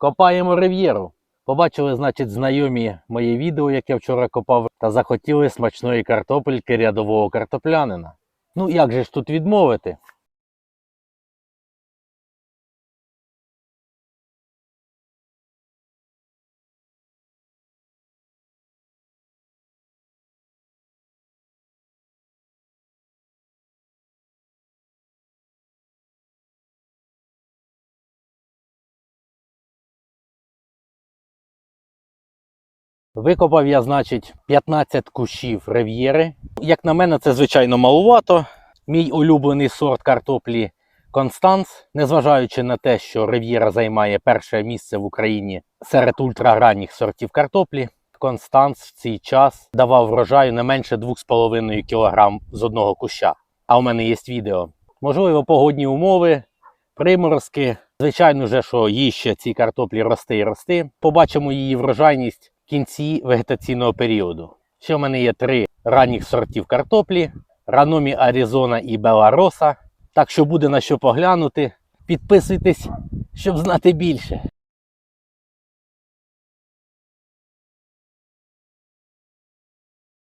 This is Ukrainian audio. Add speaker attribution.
Speaker 1: Копаємо рив'єру. Побачили, значить, знайомі моє відео, яке вчора копав, та захотіли смачної картопельки рядового картоплянина. Ну як же ж тут відмовити? Викопав я, значить, 15 кущів рив'єри. Як на мене, це звичайно малувато. Мій улюблений сорт картоплі Констанс, незважаючи на те, що рив'єра займає перше місце в Україні серед ультраранніх сортів картоплі. Констанс в цей час давав врожаю не менше 2,5 кг з одного куща. А у мене є відео. Можливо, погодні умови, приморозки. Звичайно же, що їй ще ці картоплі рости і рости. Побачимо її врожайність кінці вегетаційного періоду. Ще в мене є три ранніх сортів картоплі: Раномі Аризона і Белароса. Так що буде на що поглянути. Підписуйтесь, щоб знати більше.